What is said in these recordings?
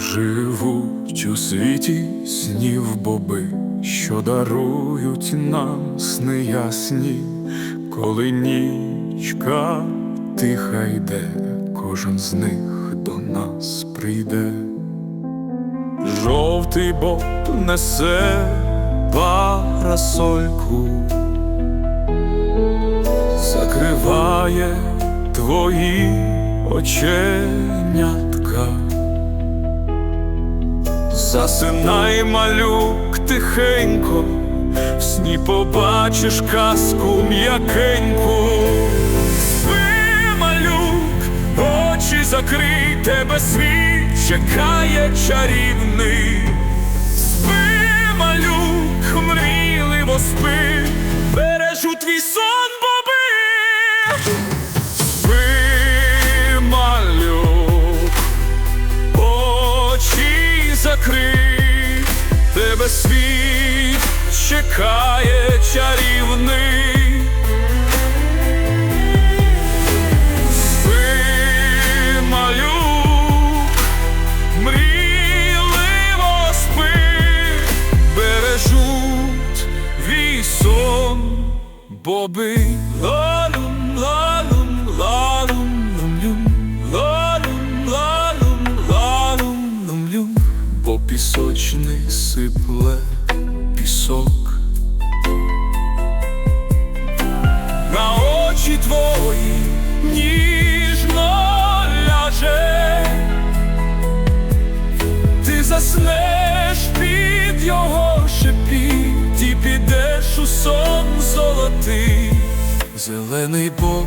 Живуть у світі снів боби, що дарують нам сни ясні, коли нічка тиха йде, кожен з них до нас прийде. Жовтий боб несе парасольку, закриває твої оченятка. Засинай малюк тихенько, в сні побачиш казку м'якеньку. Спи, малюк, очі закрий, тебе світ чекає чарівний. Спи, малюк, мрійливо спи, очі закрий, тебе світ чекає чарівний. Спи, малюк, мрійливо спи, бережуть твій сон, боби. Сипле пісок. На очі твої ніжно ляже, ти заснеш під його шепіт і підеш у сон золотий. Зелений боб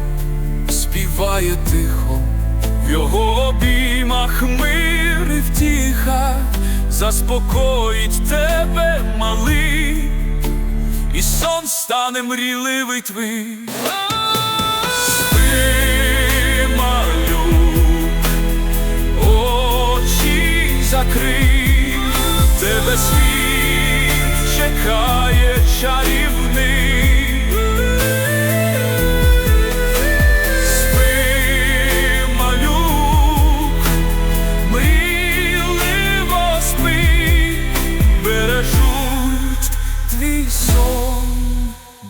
співає тихо, в його обіймах мир і заспокоїть тебе, малий, і сон стане мріливий твій. Спи, малюк, очі закрий, тебе світ чекає чарівний.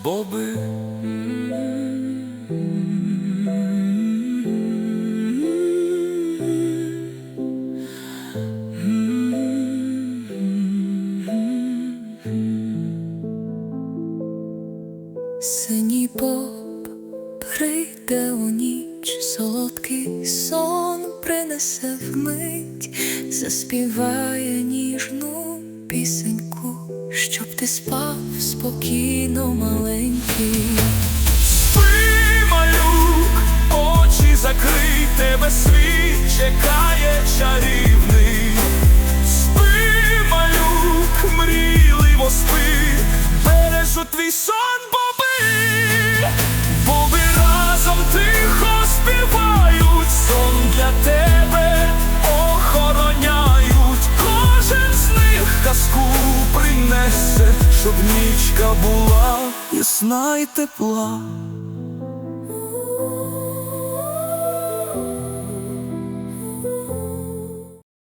Боби. Синій поп прийде у ніч, солодкий сон принесе вмить, заспіває ніжну пісеньку, щоб ти спав спокійно, маленький. Спи, малюк, очі закрий, тебе світ чекає чарівний. Нічка була ясна й тепла.